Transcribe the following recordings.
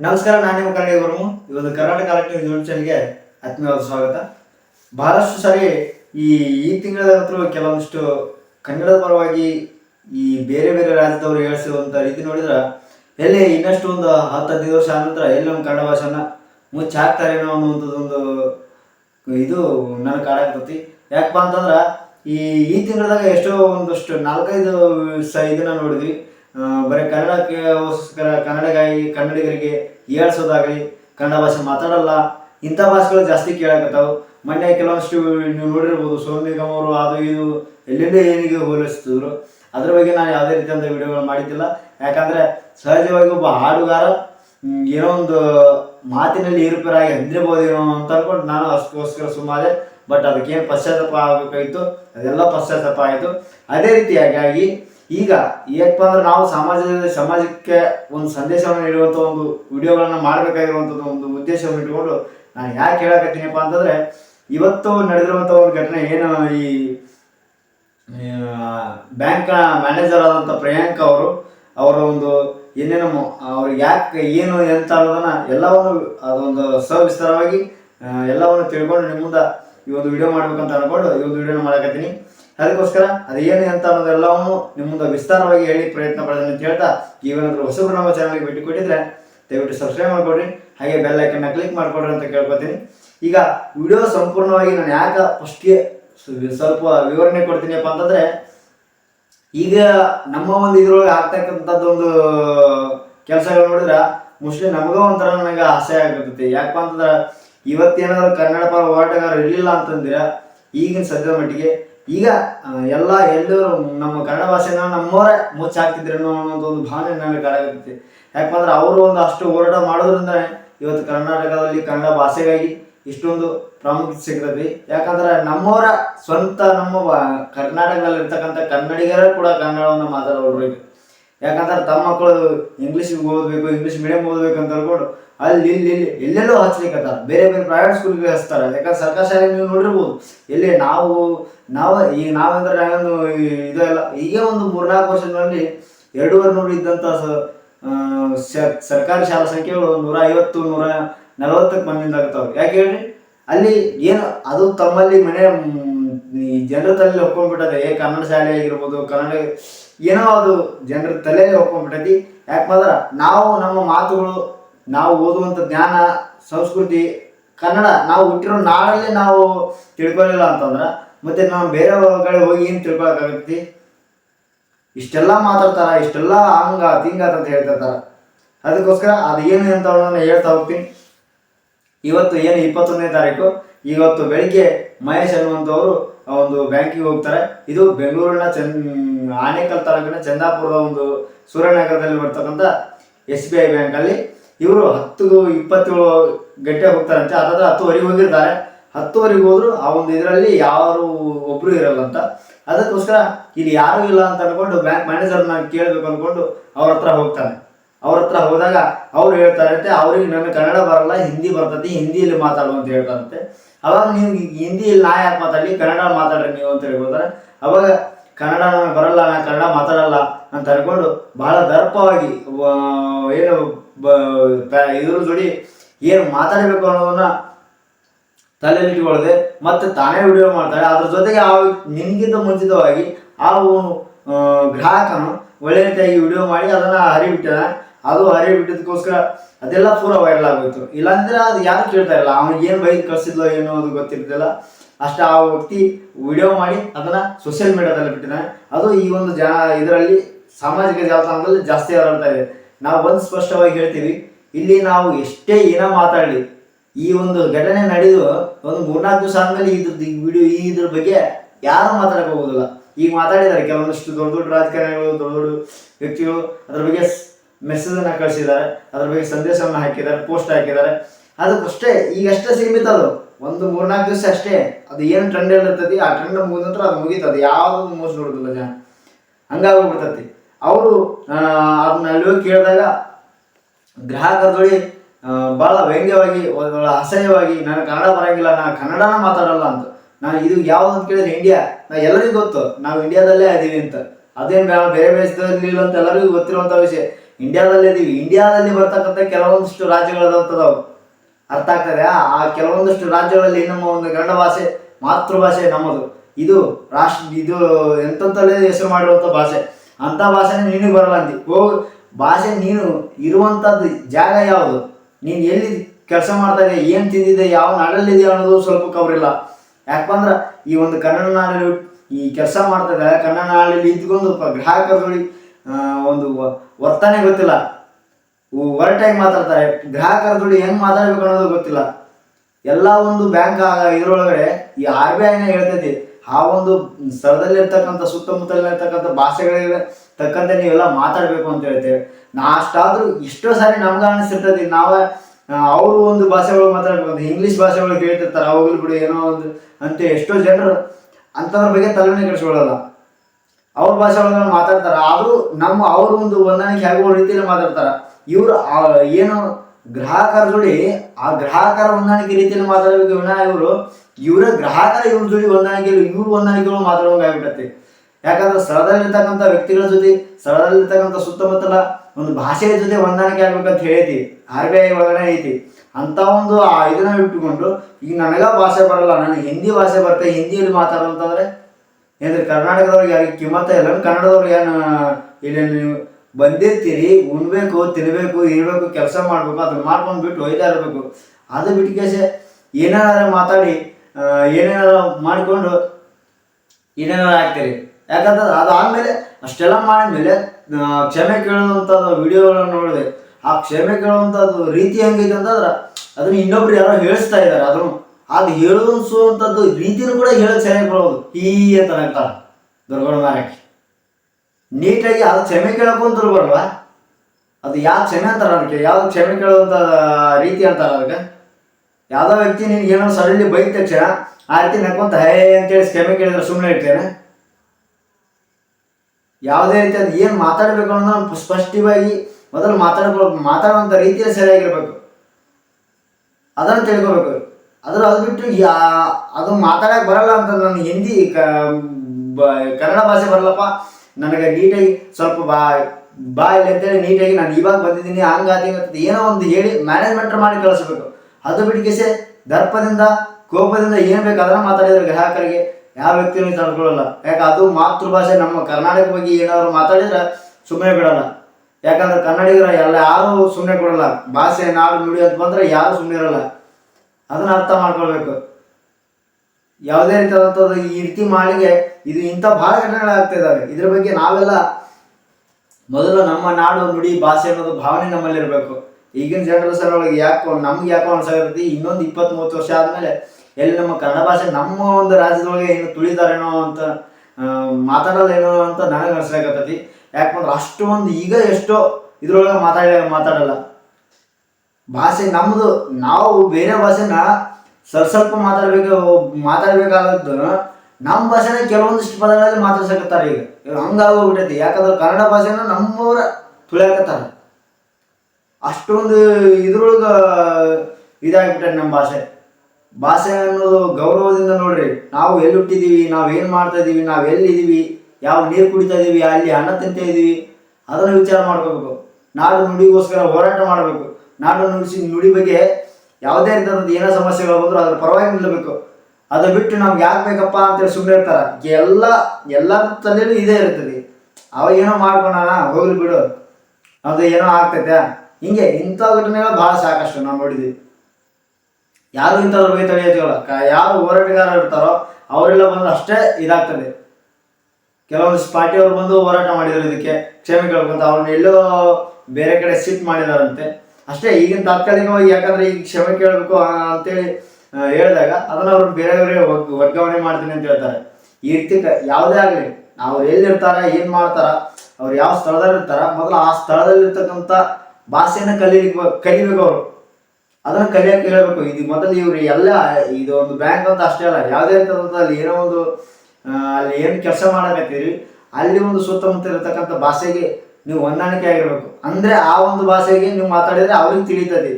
ನಮಸ್ಕಾರ, ನಾನು ನಿಮ್ಮ ಕನ್ನಡ ಗುರುಮು ಇವತ್ತು ಕರ್ನಾಟಕ ಕಲೆಕ್ಟಿವ್ ಯೂಟ್ಯೂಬ್ ಚಾನಲ್ಗೆ ಆತ್ಮೀಯವಾದ ಸ್ವಾಗತ. ಬಹಳಷ್ಟು ಸಾರಿ ಈ ಈ ತಿಂಗಳ ಕೆಲವೊಂದಿಷ್ಟು ಕನ್ನಡದ ಪರವಾಗಿ ಈ ಬೇರೆ ಬೇರೆ ರಾಜ್ಯದವರು ಹೇಳಿಸುವಂಥ ರೀತಿ ನೋಡಿದ್ರೆ, ಎಲ್ಲಿ ಇನ್ನಷ್ಟು ಒಂದು ಹತ್ತು ಹದಿನೈದು ವರ್ಷ ಆನಂತರ ಎಲ್ಲಿ ನಮ್ಮ ಕನ್ನಡ ಭಾಷೆನ ಮುಚ್ಚಾಕ್ತಾರೇನೋ ಅನ್ನುವಂಥದ್ದು ಒಂದು ಇದು ನನಗೆ ಕಾಡಾಗ್ತತಿ. ಯಾಕಪ್ಪ ಅಂತಂದ್ರೆ ಈ ಈ ತಿಂಗಳದಾಗ ಎಷ್ಟೋ ಒಂದಷ್ಟು ನಾಲ್ಕೈದು ಸ ಇದನ್ನು ನೋಡಿದ್ವಿ. ಬರೀ ಕನ್ನಡಕ್ಕೆ ಕನ್ನಡಗಾಗಿ, ಕನ್ನಡಿಗರಿಗೆ ಹೇಳ್ಸೋದಾಗಲಿ, ಕನ್ನಡ ಭಾಷೆ ಮಾತಾಡಲ್ಲ, ಇಂಥ ಭಾಷೆಗಳು ಜಾಸ್ತಿ ಕೇಳಕತ್ತಾವು. ಮೊನ್ನೆ ಕೆಲವಷ್ಟು ನೀವು ನೋಡಿರ್ಬೋದು, ಸೋನು ನಿಗಮ್ ಅವರು ಅದು ಇದು ಎಲ್ಲಿಂದ ಏನಿಗೆ ಹೋಲಿಸ್ತಿದ್ರು. ಅದ್ರ ಬಗ್ಗೆ ನಾನು ಯಾವುದೇ ರೀತಿಯಾದ ವಿಡಿಯೋಗಳು ಮಾಡಿದ್ದಿಲ್ಲ. ಯಾಕಂದ್ರೆ, ಸಹಜವಾಗಿ ಒಬ್ಬ ಹಾಡುಗಾರ ಏನೋ ಒಂದು ಮಾತಿನಲ್ಲಿ ಏರುಪೇರಾಗಿ ಹೆದರಿಬೋದೇನೋ ಅಂತ ಅನ್ಕೊಂಡು ನಾನು ಅಷ್ಟಕ್ಕೋಸ್ಕರ ಸುಮಾರೆ ಬಟ್ ಅದಕ್ಕೇನು ಪಶ್ಚಾತ್ತಾಪ ಆಗಬೇಕಾಗಿತ್ತು, ಅದೆಲ್ಲ ಪಶ್ಚಾತ್ತಾಪ ಆಯಿತು. ಅದೇ ರೀತಿಯಾಗಿ ಈಗ ಏನಪ್ಪ ಅಂದ್ರೆ ನಾವು ಸಮಾಜದ ಸಮಾಜಕ್ಕೆ ಒಂದು ಸಂದೇಶವನ್ನು ನೀಡುವಂಥ ಒಂದು ವಿಡಿಯೋಗಳನ್ನ ಮಾಡಬೇಕಾಗಿರುವಂಥದ್ದು ಒಂದು ಉದ್ದೇಶವನ್ನು ಇಟ್ಕೊಂಡು ನಾನು ಯಾಕೆ ಹೇಳಕತ್ತೀನಪ್ಪ ಅಂತಂದ್ರೆ, ಇವತ್ತು ನಡೆದಿರುವಂಥ ಒಂದು ಘಟನೆ ಏನು ಈ ಬ್ಯಾಂಕ್ ಮ್ಯಾನೇಜರ್ ಆದಂಥ ಪ್ರಿಯಾಂಕ್ ಅವರು, ಅವರ ಒಂದು ಏನೇನು ಅವ್ರಿಗೆ ಯಾಕೆ, ಏನು, ಎಂತ ಅನ್ನೋದನ್ನ ಎಲ್ಲವನ್ನು ಅದೊಂದು ಸವಿಸ್ತಾರವಾಗಿ ಎಲ್ಲವನ್ನು ತಿಳ್ಕೊಂಡು ನಿಮ್ಮ ಮುಂದೆ ಈ ಒಂದು ವಿಡಿಯೋ ಮಾಡ್ಬೇಕಂತ ಅನ್ಕೊಂಡು ಈ ಒಂದು ವಿಡಿಯೋನ ಮಾಡಕತ್ತೀನಿ. ಅದಕ್ಕೋಸ್ಕರ ಅದೇನು ಅಂತ ಅನ್ನೋದೆಲ್ಲವನ್ನು ನಿಮ್ಮ ಮುಂದೆ ವಿಸ್ತಾರವಾಗಿ ಹೇಳಿ ಪ್ರಯತ್ನ ಪಡೆದಂತ ಅಂತ ಹೇಳ್ತಾ ಹೊಸಬ್ರು ನಮ್ಮ ಚಾನಲ್ಗೆ ಭೇಟಿ ಕೊಟ್ಟಿದ್ರೆ ದಯವಿಟ್ಟು ಸಬ್ಸ್ಕ್ರೈಬ್ ಮಾಡ್ಕೊಡ್ರಿ, ಹಾಗೆ ಬೆಲ್ ಐಕನ್ನ ಕ್ಲಿಕ್ ಮಾಡ್ಕೊಡ್ರಿ ಅಂತ ಕೇಳ್ಕೊತೀನಿ. ಈಗ ವಿಡಿಯೋ ಸಂಪೂರ್ಣವಾಗಿ ನಾನು ಯಾಕೆ ಫಸ್ಟ್ಗೆ ಸ್ವಲ್ಪ ವಿವರಣೆ ಕೊಡ್ತೀನಿಪ್ಪ ಅಂತಂದ್ರೆ, ಈಗ ನಮ್ಮ ಒಂದು ಇದ್ರೊಳಗೆ ಆಗ್ತಕ್ಕಂಥದ್ದು ಒಂದು ಕೆಲಸಗಳು ನೋಡಿದ್ರೆ ಮೋಸ್ಟ್ಲಿ ನಮಗೂ ಒಂಥರ ನನಗೆ ಆಸೆ ಆಗಿರ್ತೈತಿ ಯಾಕಪ್ಪ ಅಂತಂದ್ರೆ, ಇವತ್ತೇನಾದ್ರು ಕನ್ನಡ ಪರ ಹೋರಾಟಗಾರರು ಇರಲಿಲ್ಲ ಅಂತಂದ್ರೆ, ಈಗಿನ ಸದ್ಯದ ಮಟ್ಟಿಗೆ ಈಗ ಎಲ್ಲ ಎಲ್ಲರೂ ನಮ್ಮ ಕನ್ನಡ ಭಾಷೆನ ನಮ್ಮವರೇ ಮುಚ್ಚಾಕ್ತಿದ್ರೇನೋ ಅನ್ನೋದು ಒಂದು ಭಾವನೆ ನನಗೆ ಕಾಡಾಗುತ್ತೆ ಯಾಕಂದ್ರೆ ಅವರು ಒಂದು ಅಷ್ಟು ಹೋರಾಟ ಮಾಡೋದ್ರಿಂದ ಇವತ್ತು ಕರ್ನಾಟಕದಲ್ಲಿ ಕನ್ನಡ ಭಾಷೆಗಾಗಿ ಇಷ್ಟೊಂದು ಪ್ರಾಮುಖ್ಯತೆ ಸಿಗ್ತದೆ. ಯಾಕಂದ್ರೆ ನಮ್ಮವರ ಸ್ವಂತ ನಮ್ಮ ಕರ್ನಾಟಕದಲ್ಲಿರ್ತಕ್ಕಂಥ ಕನ್ನಡಿಗರೇ ಕೂಡ ಕನ್ನಡವನ್ನು ಮಾತಾಡೋರು ಯಾಕಂದ್ರೆ ತಮ್ಮ ಮಕ್ಕಳು ಇಂಗ್ಲೀಷಿಗೆ ಓದಬೇಕು ಇಂಗ್ಲೀಷ್ ಮೀಡಿಯಂ ಓದಬೇಕು ಅಂತ ಹೇಳ್ಬೋದು ಅಲ್ಲಿ ಇಲ್ಲಿ ಇಲ್ಲಿ ಎಲ್ಲೆಲ್ಲೋ ಹಚ್ಲಿಕ್ಕತ್ತಾರ. ಬೇರೆ ಬೇರೆ ಪ್ರೈವೇಟ್ ಸ್ಕೂಲ್ಗೆ ಹಚ್ತಾರೆ. ಯಾಕಂದ್ರೆ ಸರ್ಕಾರಿ ಶಾಲೆ ನೀವು ನೋಡಿರ್ಬೋದು. ಇಲ್ಲಿ ನಾವು ನಾವು, ಈಗ ನಾವಂದ್ರೆ ನಾವೇನು ಇದೆಲ್ಲ ಈಗ ಒಂದು ಮೂರ್ನಾಲ್ಕು ವರ್ಷಗಳಲ್ಲಿ ಎರಡೂವರೆ ನೂರು ಇದ್ದಂಥ ಸರ್ಕಾರಿ ಶಾಲಾ ಸಂಖ್ಯೆಗಳು ನೂರ ಐವತ್ತು, ನೂರ ನಲವತ್ತಕ್ಕೆ ಬಂದಿಂದ ಆಗ್ತಾವೆ. ಯಾಕೆ ಹೇಳಿ? ಅಲ್ಲಿ ಏನು, ಅದು ತಮ್ಮಲ್ಲಿ ಮನೆ ಈ ಜನರ ತಲೆ ಒಪ್ಕೊಂಡ್ಬಿಟ್ಟದೆ, ಏ, ಕನ್ನಡ ಶಾಲೆ ಆಗಿರ್ಬೋದು ಕನ್ನಡ ಏನೋ ಅದು ಜನರ ತಲೆಯಲ್ಲಿ ಹೊಕ್ಕೊಂಡ್ಬಿಟ್ಟೈತಿ ಯಾಕಂದ್ರೆ ನಾವು ನಮ್ಮ ಮಾತುಗಳು, ನಾವು ಓದುವಂಥ ಜ್ಞಾನ, ಸಂಸ್ಕೃತಿ, ಕನ್ನಡ ನಾವು ಹುಟ್ಟಿರೋ ನಾಡಲ್ಲಿ ನಾವು ತಿಳ್ಕೊಳ್ಳಿಲ್ಲ ಅಂತಂದ್ರೆ, ಮತ್ತೆ ನಾವು ಬೇರೆ ಕಡೆ ಹೋಗಿ ಏನು ತಿಳ್ಕೊಳಕ್ಕಾಗತ್ತಿ? ಇಷ್ಟೆಲ್ಲ ಮಾತಾಡ್ತಾರ, ಇಷ್ಟೆಲ್ಲ ಹಂಗ ತಿಂಗಾತ ಅಂತ ಹೇಳ್ತಿರ್ತಾರ. ಅದಕ್ಕೋಸ್ಕರ ಅದು ಏನು ಅಂತ ಹೇಳ್ತಾ ಹೋಗ್ತೀನಿ. ಇವತ್ತು ಏನು ಇಪ್ಪತ್ತೊಂದನೇ ತಾರೀಕು? ಇವತ್ತು ಬೆಳಿಗ್ಗೆ ಮಹೇಶ್ ಅನ್ನುವಂಥವ್ರು ಒಂದು ಬ್ಯಾಂಕಿಗೆ ಹೋಗ್ತಾರೆ. ಇದು ಬೆಂಗಳೂರಿನ ಚನ್, ಆನೇಕಲ್ ತಾಲೂಕಿನ ಚಂದಾಪುರದ ಒಂದು ಸೂರ್ಯನಗರದಲ್ಲಿ ಬರ್ತಕ್ಕಂಥ ಎಸ್ ಬಿ ಐ ಬ್ಯಾಂಕಲ್ಲಿ ಇವರು ಹತ್ತು ಇಪ್ಪತ್ತೇಳು ಗಂಟೆ ಹೋಗ್ತಾರಂತೆ. ಅದಾದ್ರೆ ಹತ್ತುವರೆಗೆ ಹೋಗಿರ್ತಾರೆ. ಹತ್ತುವರೆಗೆ ಹೋದ್ರು ಆ ಒಂದು ಇದರಲ್ಲಿ ಯಾರು ಒಬ್ರು ಇರಲ್ಲಂತ ಅದಕ್ಕೋಸ್ಕರ ಇಲ್ಲಿ ಯಾರು ಇಲ್ಲ ಅಂತ ಅನ್ಕೊಂಡು ಬ್ಯಾಂಕ್ ಮ್ಯಾನೇಜರ್ನ ಕೇಳಬೇಕು ಅಂದ್ಕೊಂಡು ಅವ್ರ ಹತ್ರ ಹೋಗ್ತಾನೆ. ಅವ್ರ ಹತ್ರ ಹೋದಾಗ ಅವ್ರು ಹೇಳ್ತಾರಂತೆ, ಅವ್ರಿಗೆ ನನಗೆ ಕನ್ನಡ ಬರಲ್ಲ, ಹಿಂದಿ ಬರ್ತೈತಿ, ಹಿಂದಿಯಲ್ಲಿ ಮಾತಾಡು ಅಂತ ಹೇಳ್ತಾರಂತೆ. ಅವಾಗ ನೀವು ಹಿಂದಿಯಲ್ಲಿ ನಾ ಯಾಕೆ ಮಾತಾಡಲಿ ಕನ್ನಡ ಮಾತಾಡ್ರಿ ನೀವು ಅಂತ ಹೇಳ್ಬೋದಾರೆ ಅವಾಗ ಕನ್ನಡ ಬರಲ್ಲ ನಾನು ಕನ್ನಡ ಮಾತಾಡಲ್ಲ ಅಂತ ಅನ್ಕೊಂಡು ಬಹಳ ದರ್ಪವಾಗಿ ಏನು ಬ ಇದ್ರ ಜೋಡಿ ಏನು ಮಾತಾಡಬೇಕು ಅನ್ನೋದನ್ನ ತಲೆಯಲ್ಲಿಟ್ಕೊಳ್ಳದೆ ಮತ್ತೆ ತಾನೇ ವಿಡಿಯೋ ಮಾಡ್ತಾರೆ. ಅದ್ರ ಜೊತೆಗೆ ಆ ನಿನ್ಗಿಂತ ಮುಂಚಿತವಾಗಿ ಆ ಗ್ರಾಹಕನು ಒಳ್ಳೆ ರೀತಿಯಾಗಿ ವಿಡಿಯೋ ಮಾಡಿ ಅದನ್ನ ಹರಿಬಿಟ್ಟಾನ. ಅದು ಹರಿಬಿಟ್ಟಿದ್ದಕ್ಕೋಸ್ಕರ ಅದೆಲ್ಲ ಪೂರ ವೈರಲ್ ಆಗೋಯ್ತು. ಇಲ್ಲಾಂದ್ರೆ ಅದು ಯಾರು ಕೇಳ್ತಾ ಇಲ್ಲ ಅವ್ನಿಗೆ ಏನು ಬೈದು ಕಳ್ಸಿದ್ಲೋ ಏನೋ ಅದು ಗೊತ್ತಿರ್ತಿಲ್ಲ ಅಷ್ಟ ಆ ವ್ಯಕ್ತಿ ವಿಡಿಯೋ ಮಾಡಿ ಅದನ್ನ ಸೋಷಿಯಲ್ ಮೀಡಿಯಾದಲ್ಲಿ ಬಿಟ್ಟಿದ್ದಾನೆ. ಅದು ಈ ಒಂದು ಜನ ಇದರಲ್ಲಿ ಸಾಮಾಜಿಕ ಜಾಲತಾಣದಲ್ಲಿ ಜಾಸ್ತಿ ಹರಡ್ತಾ ಇದೆ. ನಾವು ಒಂದು ಸ್ಪಷ್ಟವಾಗಿ ಹೇಳ್ತೀವಿ, ಇಲ್ಲಿ ನಾವು ಎಷ್ಟೇ ಏನೋ ಮಾತಾಡಲಿ, ಈ ಒಂದು ಘಟನೆ ನಡೆದು ಒಂದು ಮೂರ್ನಾಲ್ಕು ದಿವಸ ಆದ್ಮೇಲೆ ಇದ್ರದ್ದು ಈ ವಿಡಿಯೋ ಈ ಇದ್ರ ಬಗ್ಗೆ ಯಾರು ಮಾತಾಡಕ್ ಹೋಗೋದಿಲ್ಲ. ಈಗ ಮಾತಾಡಿದ್ದಾರೆ ಕೆಲವೊಂದಿಷ್ಟು ದೊಡ್ಡ ದೊಡ್ಡ ರಾಜಕಾರಣಿಗಳು, ದೊಡ್ಡ ದೊಡ್ಡ ವ್ಯಕ್ತಿಗಳು, ಅದ್ರ ಬಗ್ಗೆ ಮೆಸೇಜ್ ಅನ್ನ ಕಳಿಸಿದ್ದಾರೆ. ಅದ್ರ ಬಗ್ಗೆ ಸಂದೇಶವನ್ನು ಹಾಕಿದ್ದಾರೆ ಪೋಸ್ಟ್ ಹಾಕಿದ್ದಾರೆ. ಅದಕ್ಕಷ್ಟೇ ಈಗ ಅಷ್ಟೇ ಸೀಮಿತ ಅದು. ಒಂದು ಮೂರ್ನಾಲ್ಕು ದಿವಸ ಅಷ್ಟೇ. ಅದು ಏನು ಟ್ರೆಂಡ್ ಇರ್ತೈತಿ ಆ ಟ್ರೆಂಡ್ ಮುಗಿದ ನಂತರ ಅದು ಮುಗೀತದೆ. ಯಾವುದನ್ನು ಮೋಸ ನೋಡೋದಿಲ್ಲ ಜನ. ಹಂಗಾಗೋಗ್ಬಿಡ್ತೈತಿ ಅವರು ಅದನ್ನ ಅಲ್ಲಿ ಹೋಗಿ ಕೇಳಿದಾಗ ಗ್ರಾಹಕರ ಭಾಳ ವ್ಯಂಗ್ಯವಾಗಿ ಅಸಹ್ಯವಾಗಿ, ನಾನು ಕನ್ನಡ ಬರಂಗಿಲ್ಲ ನಾನು ಕನ್ನಡನ ಮಾತಾಡಲ್ಲ ಅಂತ. ನಾನು ಇದು ಯಾವ್ದು ಅಂತ ಕೇಳಿದ್ರೆ ಇಂಡಿಯಾ ನಾ ಎಲ್ಲರಿಗೂ ಗೊತ್ತು. ನಾವು ಇಂಡಿಯಾದಲ್ಲೇ ಇದ್ದೀವಿ ಅಂತ. ಅದೇನು ಬೇರೆ ಬೇರೆ ಅಂತ ಎಲ್ಲರಿಗೂ ಗೊತ್ತಿರುವಂಥ ವಿಷಯ. ಇಂಡಿಯಾದಲ್ಲಿ ಇದೀವಿ ಇಂಡಿಯಾದಲ್ಲಿ ಬರ್ತಕ್ಕಂಥ ಕೆಲವೊಂದಿಷ್ಟು ರಾಜ್ಯಗಳದಂತದವು ಅರ್ಥ ಆಗ್ತದೆ? ಆ ಕೆಲವೊಂದಿಷ್ಟು ರಾಜ್ಯಗಳಲ್ಲಿ ನಮ್ಮ ಒಂದು ಕನ್ನಡ ಭಾಷೆ ಮಾತೃಭಾಷೆ ನಮ್ಮದು. ಇದು ರಾಷ್ಟ್ರ, ಇದು ಎಂತಂತಲೇ ಹೆಸರು ಮಾಡಿರುವಂಥ ಭಾಷೆ. ಅಂಥ ಭಾಷೆ ನೀನು ಬರಲ್ಲ ಅಂತ ಹೋಗಿ ಭಾಷೆ ನೀನು ಇರುವಂಥದ್ದು ಜಾಗ ಯಾವುದು? ನೀನು ಎಲ್ಲಿ ಕೆಲಸ ಮಾಡ್ತಾ ಏನು ತಿಂದಿದೆ ಯಾವ ನಾಡಲ್ಲಿದೆಯಾ ಅನ್ನೋದು ಸ್ವಲ್ಪ ಕವರಿಲ್ಲ ಯಾಕಂದ್ರೆ ಈ ಒಂದು ಕನ್ನಡ ನಾಡಲ್ಲಿ ಈ ಕೆಲಸ ಮಾಡ್ತಾ ಇದ್ದಾರೆ. ಕನ್ನಡ ನಾಡಲ್ಲಿ ಇದ್ಕೊಂಡು ಗ್ರಾಹಕರುಗಳಿಗೆ ಒಂದು ವರ್ತನೆ ಗೊತ್ತಿಲ್ಲ. ಒರಟಾಗಿ ಮಾತಾಡ್ತಾರೆ. ಗ್ರಾಹಕರ ದುಡ್ಡು ಹೆಂಗ್ ಮಾತಾಡ್ಬೇಕು ಅನ್ನೋದು ಗೊತ್ತಿಲ್ಲ. ಎಲ್ಲ ಒಂದು ಬ್ಯಾಂಕ್ ಇದ್ರೊಳಗಡೆ ಈ ಆರ್ ಬಿ ಐನ ಹೇಳ್ತೈತಿ. ಆ ಒಂದು ಸ್ಥಳದಲ್ಲಿರ್ತಕ್ಕಂಥ, ಸುತ್ತಮುತ್ತಲಿರ್ತಕ್ಕಂಥ ಭಾಷೆಗಳಿಗೆ ತಕ್ಕಂತೆ ನೀವೆಲ್ಲ ಮಾತಾಡಬೇಕು ಅಂತ ಹೇಳ್ತೇವೆ. ನಾ ಅಷ್ಟಾದ್ರೂ ಎಷ್ಟೋ ಸಾರಿ ನಮ್ಗೆ ಅನಿಸಿರ್ತೈತಿ. ನಾವ ಅವರು ಒಂದು ಭಾಷೆಗಳು ಮಾತಾಡ್ಬೇಕು ಇಂಗ್ಲಿಷ್ ಭಾಷೆಗಳು ಹೇಳ್ತಿರ್ತಾರೆ ಅವಾಗಲೂ ಬಿಡು ಏನೋ ಒಂದು, ಅಂತ ಎಷ್ಟೋ ಜನರು ಅಂಥವ್ರ ಬಗ್ಗೆ ತಲೆನೇ ಕೆಡಿಸ್ಕೊಳ್ಳಲ್ಲ. ಅವ್ರ ಭಾಷೆ ಒಳಗೆ ಮಾತಾಡ್ತಾರ. ಆದ್ರೂ ನಮ್ಮ ಅವ್ರ ಒಂದು ಹೊಂದಾಣಿಕೆ ಆಗುವ ರೀತಿಯಲ್ಲಿ ಮಾತಾಡ್ತಾರ. ಇವ್ರು ಏನು ಗ್ರಾಹಕರ ಜೋಡಿ, ಆ ಗ್ರಾಹಕರ ಹೊಂದಾಣಿಕೆ ರೀತಿಯಲ್ಲಿ ಮಾತಾಡಬೇಕು ವಿನ ಇವರು, ಇವರ ಗ್ರಾಹಕರ ಇವ್ರ ಜೋಡಿ ಹೊಂದಾಣಿಕೆ ಇವ್ರ ಹೊಂದಾಣಿಕೆಗಳು ಮಾತಾಡುವಂಗಾಗ್ಬಿಟ್ಟತಿ ಯಾಕಂದ್ರೆ ಸ್ಥಳದಲ್ಲಿರ್ತಕ್ಕಂಥ ವ್ಯಕ್ತಿಗಳ ಜೊತೆ, ಸ್ಥಳದಲ್ಲಿರ್ತಕ್ಕಂಥ ಸುತ್ತಮುತ್ತಲ ಒಂದು ಭಾಷೆಯ ಜೊತೆ ಹೊಂದಾಣಿಕೆ ಆಗ್ಬೇಕಂತ ಹೇಳೈತಿ. ಆರ್ ಬಿ ಐ ಒಳಗಡೆ ಐತಿ. ಅಂತ ಒಂದು ಇದನ್ನ ಇಟ್ಟುಕೊಂಡು, ಈಗ ನನಗ ಭಾಷೆ ಬರಲ್ಲ, ನನಗೆ ಹಿಂದಿ ಭಾಷೆ ಬರ್ತದೆ, ಹಿಂದಿಯಲ್ಲಿ ಮಾತಾಡೋ ಏನ್ರಿ ಕರ್ನಾಟಕದವ್ರಿಗೆ ಯಾರಿಗೆ ಕಿಮ್ಮತ್ತ ಇಲ್ಲ. ಕನ್ನಡದವ್ರಿಗೆ ಏನು ಇಲ್ಲಿ ನೀವು ಬಂದಿರ್ತೀರಿ, ಉಣ್ಬೇಕು, ತಿನ್ಬೇಕು, ಇರಬೇಕು, ಕೆಲಸ ಮಾಡಬೇಕು, ಅದನ್ನ ಮಾಡ್ಕೊಂಡು ಬಿಟ್ಟು ಒಯ್ತಾ ಇರಬೇಕು. ಅದು ಬಿಟ್ಟು ಕೇಸೆ ಏನಾರ ಮಾತಾಡಿ ಏನೇನಾರ ಮಾಡಿಕೊಂಡು ಏನೇನಾರ ಆಗ್ತೀರಿ. ಯಾಕಂದ್ರೆ ಅದಾದ್ಮೇಲೆ ಅಷ್ಟೆಲ್ಲ ಮಾಡಿದ್ಮೇಲೆ ಕ್ಷಮೆ ಕೇಳುವಂಥದ್ದು ವಿಡಿಯೋಗಳನ್ನು ನೋಡಿದೆ. ಆ ಕ್ಷಮೆ ಕೇಳುವಂಥದ್ದು ರೀತಿ ಹೆಂಗೈತೆ ಅಂತಂದ್ರೆ, ಅದನ್ನ ಇನ್ನೊಬ್ರು ಯಾರೋ ಹೇಳಿಸ್ತಾ ಇದ್ದಾರೆ ಅದನ್ನು. ಅದು ಹೇಳುವಂಥದ್ದು ರೀತಿನೂ ಕೂಡ ಹೇಳೋದು ಸರಿಯಾಗಿ ಬರೋದು ಈ ಅಂತ. ಅಂತಾರ ದುರ್ಗಣ ಮಾರಕ್ಕೆ ನೀಟಾಗಿ ಅದು ಕ್ಷಮೆ ಕೇಳಕ್ಕೂ ಅಂತ ಬರಲ್ವ ಅದು ಯಾವ ಕ್ಷಮೆ ಅಂತಾರ ಅದಕ್ಕೆ? ಯಾವ್ದು ಕ್ಷಮೆ ಕೇಳುವಂಥ ರೀತಿ ಅಂತಾರ ಅದಕ್ಕೆ? ಯಾವುದೋ ವ್ಯಕ್ತಿ ನಿನ್ಗೆ ಏನೋ ಸಡನ್ಲಿ ಬೈದ ತಕ್ಷಣ ಆ ರೀತಿ ನಕ್ಕೊಂತ, ಹೇ ಅಂತೇಳಿ ಕ್ಷಮೆ ಕೇಳಿದ್ರೆ ಸುಮ್ಮನೆ ಇರ್ತೇನೆ ಯಾವುದೇ ರೀತಿ ಅದು ಏನು ಮಾತಾಡಬೇಕು ಅನ್ನೋದು ಸ್ಪಷ್ಟವಾಗಿ ಮೊದಲು ಮಾತಾಡ್ಕೊಳ್ಬೇಕು ಮಾತಾಡುವಂಥ ರೀತಿಯಲ್ಲಿ ಸರಿಯಾಗಿರ್ಬೇಕು. ಅದನ್ನು ತಿಳ್ಕೊಬೇಕು. ಅದ್ರ ಅದು ಬಿಟ್ಟು ಯಾ, ಅದು ಮಾತಾಡಕ್ಕೆ ಬರಲ್ಲ ಅಂತ ನಾನು ಹಿಂದಿ ಕ ಕನ್ನಡ ಭಾಷೆ ಬರಲ್ಲಪ್ಪ. ನನಗೆ ನೀಟಾಗಿ ಸ್ವಲ್ಪ ಬಾ ಬಾ ಇಲ್ಲ ಅಂತೇಳಿ ನೀಟಾಗಿ ನಾನು ಇವಾಗ ಬಂದಿದ್ದೀನಿ ಹಿಂಗಂತ ಏನೋ ಒಂದು ಹೇಳಿ ಮ್ಯಾನೇಜ್ಮೆಂಟ್ ಮಾಡಿ ಕಳಿಸ್ಬೇಕು. ಅದು ಬಿಟ್ಟು ದರ್ಪದಿಂದ, ಕೋಪದಿಂದ ಏನು ಬೇಕು ಅದನ್ನ ಮಾತಾಡಿದ್ರೆ ಗ್ರಾಹಕರಿಗೆ ಯಾವ ವ್ಯಕ್ತಿನೂ ತಡ್ಕೊಳ್ಳಲ್ಲ ಯಾಕೆ, ಅದು ಮಾತೃಭಾಷೆ, ನಮ್ಮ ಕರ್ನಾಟಕ ಬಗ್ಗೆ ಏನಾದ್ರು ಮಾತಾಡಿದ್ರೆ ಸುಮ್ಮನೆ ಬಿಡಲ್ಲ. ಯಾಕಂದ್ರೆ ಕನ್ನಡಿಗರ ಎಲ್ಲ ಯಾರು ಸುಮ್ಮನೆ ಕೊಡಲ್ಲ. ಭಾಷೆ, ನಾಡು, ನುಡಿ ಅಂತ ಬಂದ್ರೆ ಯಾರು ಸುಮ್ಮನೆ ಇರಲ್ಲ. ಅದನ್ನ ಅರ್ಥ ಮಾಡ್ಕೊಳ್ಬೇಕು. ಯಾವುದೇ ರೀತಿಯಾದಂಥದ್ದು ಈ ರೀತಿ ಮಾಡಿಗೆ ಇದು ಇಂಥ ಭಾಳ ಘಟನೆಗಳಾಗ್ತಾ ಇದ್ದಾವೆ. ಇದ್ರ ಬಗ್ಗೆ ನಾವೆಲ್ಲ ಮೊದಲು ನಮ್ಮ ನಾಡು, ನುಡಿ, ಭಾಷೆ ಅನ್ನೋದು ಭಾವನೆ ನಮ್ಮಲ್ಲಿ ಇರಬೇಕು ಈಗಿನ ಜನರೇಷನ್ ಒಳಗೆ ಯಾಕೋ, ನಮ್ಗೆ ಯಾಕೋ ಅನ್ಸಾಗಿರ್ತೀವಿ ಇನ್ನೊಂದು ಇಪ್ಪತ್ತ್ ಮೂವತ್ತು ವರ್ಷ ಆದಮೇಲೆ ಎಲ್ಲಿ ನಮ್ಮ ಕನ್ನಡ ಭಾಷೆ ನಮ್ಮ ಒಂದು ರಾಜ್ಯದೊಳಗೆ ಏನು ತುಳಿದಾರೇನೋ ಅಂತ ಮಾತಾಡೋದೇನೋ ಅಂತ ನನಗೆ ಅನ್ಸ್ಲಾಗತ್ತೈತಿ ಯಾಕಂದ್ರೆ ಅಷ್ಟೊಂದು ಈಗ ಎಷ್ಟೋ ಇದ್ರೊಳಗೆ ಮಾತಾಡ ಮಾತಾಡಲ್ಲ. ಭಾಷೆ ನಮ್ಮದು ನಾವು ಬೇರೆ ಭಾಷೆನ ಸ್ವಲ್ಪ ಸ್ವಲ್ಪ ಮಾತಾಡ್ಬೇಕು ಮಾತಾಡ್ಬೇಕಾದದ್ದು ನಮ್ಮ ಭಾಷೆನ ಕೆಲವೊಂದಿಷ್ಟು ಪದಗಳಲ್ಲಿ ಮಾತಾಡ್ಸಕತ್ತಾರೆ ಈಗ. ಈಗ ಹಂಗಾಗೋಗ್ಬಿಟ್ಟೈತಿ ಯಾಕಂದ್ರೆ ಕನ್ನಡ ಭಾಷೆನ ನಮ್ಮವ್ರ ತುಳಿಯಾಕತ್ತಾರ. ಅಷ್ಟೊಂದು ಇದ್ರೊಳಗೆ ಇದಾಗ್ಬಿಟ್ಟೈತೆ ನಮ್ಮ ಭಾಷೆ. ಭಾಷೆ ಅನ್ನೋದು ಗೌರವದಿಂದ ನೋಡ್ರಿ, ನಾವು ಎಲ್ಲಿ ಹುಟ್ಟಿದೀವಿ ನಾವು ಏನು ಮಾಡ್ತಾ ಇದೀವಿ ನಾವು ಎಲ್ಲಿದ್ದೀವಿ ಯಾವ ನೀರು ಕುಡಿತಾ ಇದೀವಿ ಅಲ್ಲಿ ಅನ್ನ ತಿಂತ ಇದೀವಿ ಅದನ್ನು ವಿಚಾರ ಮಾಡ್ಕೋಬೇಕು. ನಾಡು ನುಡಿಗೋಸ್ಕರ ಹೋರಾಟ ಮಾಡಬೇಕು. ನಾಡು ನುಡಿಸಿ ನುಡಿ ಬಗ್ಗೆ ಯಾವುದೇ ರೀತಿಯಾದಂಥ ಏನೋ ಸಮಸ್ಯೆಗಳು ಬಂದರೂ ಅದ್ರ ಪರವಾಗಿ ನಿಲ್ಲಬೇಕು. ಅದು ಬಿಟ್ಟು ನಮ್ಗೆ ಯಾಕೆ ಬೇಕಪ್ಪ ಅಂತೇಳಿ ಸುಮ್ಮನೆ ಇರ್ತಾರ. ಎಲ್ಲ ಎಲ್ಲ ತಲೆಯೂ ಇದೇ ಇರ್ತದೆ. ಅವಾಗ ಏನೋ ಮಾಡ್ಕೊಳೋಣ ಹೋಗ್ಲಿ ಬಿಡು. ಅದು ಏನೋ ಆಗ್ತೈತೆ. ಹಿಂಗೆ ಇಂಥ ಘಟನೆಗಳು ಭಾಳ ಸಾಕಷ್ಟು ನಾವು ನೋಡಿದ್ವಿ. ಯಾರು ಇಂಥದ್ರ ಬಗ್ಗೆ ತಡೆಯೋದಿಲ್ಲ ಯಾರು ಹೋರಾಟಗಾರರು ಇರ್ತಾರೋ ಅವರೆಲ್ಲ ಬಂದು ಅಷ್ಟೇ ಇದಾಗ್ತದೆ. ಕೆಲವೊಂದಿಷ್ಟು ಪಾರ್ಟಿಯವರು ಬಂದು ಹೋರಾಟ ಮಾಡಿದ್ರು ಇದಕ್ಕೆ. ಕ್ಷಮೆ ಕೇಳ್ಕೊಂತ ಅವ್ರನ್ನ ಎಲ್ಲೋ ಬೇರೆ ಕಡೆ ಸಿಟ್ ಮಾಡಿದಾರಂತೆ. ಅಷ್ಟೇ, ಈಗಿನ ತಾತ್ಕಾಲಿಕವಾಗಿ ಯಾಕಂದ್ರೆ ಈಗ ಕ್ಷಮೆ ಕೇಳಬೇಕು ಅಂತೇಳಿ ಹೇಳಿದಾಗ ಅದನ್ನ ಅವ್ರು ಬೇರೆಯವ್ರಿಗೆ ವರ್ಗ- ವರ್ಗಾವಣೆ ಮಾಡ್ತೀನಿ ಅಂತ ಹೇಳ್ತಾರೆ. ಈ ರೀತಿ ಯಾವುದೇ ಆಗಲಿ ಅವ್ರು ಎಲ್ಲಿರ್ತಾರ, ಏನ್ ಮಾಡ್ತಾರ, ಅವ್ರು ಯಾವ ಸ್ಥಳದಲ್ಲಿ ಇರ್ತಾರ, ಮೊದಲು ಆ ಸ್ಥಳದಲ್ಲಿರ್ತಕ್ಕಂಥ ಭಾಷೆನ ಕಲಿ ಕಲಿಬೇಕು ಅವರು. ಅದನ್ನ ಕಲಿಯಕ್ಕೆ ಹೇಳ್ಬೇಕು. ಇದು ಮೊದಲು ಇವ್ರು ಎಲ್ಲ, ಇದು ಒಂದು ಬ್ಯಾಂಕ್ ಅಂತ ಅಷ್ಟೇ ಅಲ್ಲ, ಯಾವುದೇ ರೀತಿಯಾದಂಥ ಅಲ್ಲಿ ಏನೋ ಒಂದು ಅಲ್ಲಿ ಏನು ಕೆಲಸ ಮಾಡಕತ್ತೀರಿ, ಅಲ್ಲಿ ಒಂದು ಸುತ್ತಮುತ್ತ ಇರತಕ್ಕಂಥ ಭಾಷೆಗೆ ನೀವು ಹೊಂದಾಣಿಕೆ ಆಗಿರ್ಬೇಕು. ಅಂದ್ರೆ ಆ ಒಂದು ಭಾಷೆಗೆ ನೀವು ಮಾತಾಡಿದ್ರೆ ಅವ್ರಿಗೆ ತಿಳಿತದೆ.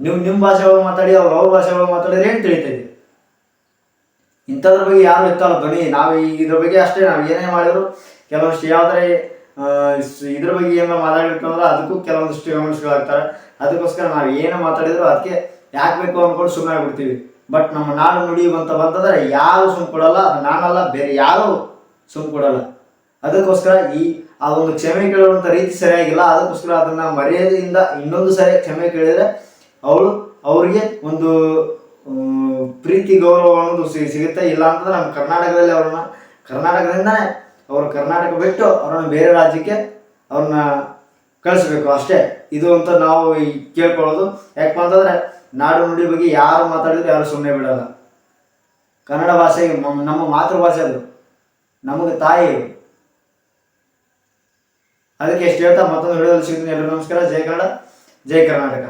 ನೀವು ನಿಮ್ಮ ಭಾಷೆ ಒಳಗೆ ಮಾತಾಡಿ ಅವ್ರು ಅವ್ರ ಭಾಷೆ ಒಳಗೆ ಮಾತಾಡಿದ್ರೆ ಏನು ತಿಳಿತದೆ? ಇಂಥದ್ರ ಬಗ್ಗೆ ಯಾರು ಎತ್ತಲ್ಲ ಧ್ವನಿ. ನಾವು ಇದ್ರ ಬಗ್ಗೆ ಅಷ್ಟೇ ನಾವು ಏನೇ ಮಾಡಿದ್ರು ಆ, ಸ್- ಇದ್ರ ಬಗ್ಗೆ ಏನೋ ಮಾತಾಡಿರ್ತಂದ್ರೆ ಅದಕ್ಕೂ ಕೆಲವೊಂದಿಷ್ಟು ಕಮೆಂಟ್ಸ್ಗಳಾಗ್ತಾರೆ ಅದಕ್ಕೋಸ್ಕರ ನಾವು ಏನು ಮಾತಾಡಿದ್ರು ಅದಕ್ಕೆ ಯಾಕೆ ಬೇಕು ಅಂದ್ಕೊಂಡು ಸುಮ್ಮನೆ ಆಗ್ಬಿಡ್ತೀವಿ. ಬಟ್ ನಮ್ಮ ನಾಡು ನುಡಿ ಬಂತಂದ್ರೆ ಯಾರು ಸುಮ್ ಕೊಡಲ್ಲ ನಾನಲ್ಲ ಬೇರೆ ಯಾರು ಸುಮ್ ಕೊಡಲ್ಲ ಅದಕ್ಕೋಸ್ಕರ ಈ ಆ ಒಂದು ಕ್ಷಮೆ ಕೇಳುವಂಥ ರೀತಿ ಸರಿಯಾಗಿಲ್ಲ. ಅದಕ್ಕೋಸ್ಕರ ಅದನ್ನ ಮರ್ಯಾದೆಯಿಂದ ಇನ್ನೊಂದು ಸರಿ ಕ್ಷಮೆ ಕೇಳಿದ್ರೆ ಅವಳು ಅವರಿಗೆ ಒಂದು ಪ್ರೀತಿ ಗೌರವ ಅನ್ನೋದು ಸಿಗುತ್ತೆ. ಇಲ್ಲ ಅಂತಂದ್ರೆ ನಮ್ಮ ಕರ್ನಾಟಕದಲ್ಲಿ ಅವ್ರನ್ನ ಕರ್ನಾಟಕದಿಂದ ಅವರು ಕರ್ನಾಟಕ ಬಿಟ್ಟು ಅವ್ರನ್ನ ಬೇರೆ ರಾಜ್ಯಕ್ಕೆ ಅವ್ರನ್ನ ಕಳಿಸ್ಬೇಕು. ಅಷ್ಟೇ. ಇದು ಅಂತ ನಾವು ಕೇಳ್ಕೊಳ್ಳೋದು. ಯಾಕಪ್ಪ ಅಂತಂದ್ರೆ ನಾಡು ನುಡಿ ಬಗ್ಗೆ ಯಾರು ಮಾತಾಡಿದ್ರು ಯಾರು ಸುಮ್ಮನೆ ಬಿಡಲ್ಲ. ಕನ್ನಡ ಭಾಷೆ ನಮ್ಮ ಮಾತೃಭಾಷೆ ಅದು. ನಮಗೆ ತಾಯಿ. ಅದಕ್ಕೆ ಎಷ್ಟು ಹೇಳ್ತಾ ಮತ್ತೊಂದು ವಿಡಿಯೋದಲ್ಲಿ ಸಿಗ್ತೀನಿ ಎಲ್ಲರೂ ನಮಸ್ಕಾರ. ಜೈ ಕನ್ನಡ ಜೈ ಕರ್ನಾಟಕ.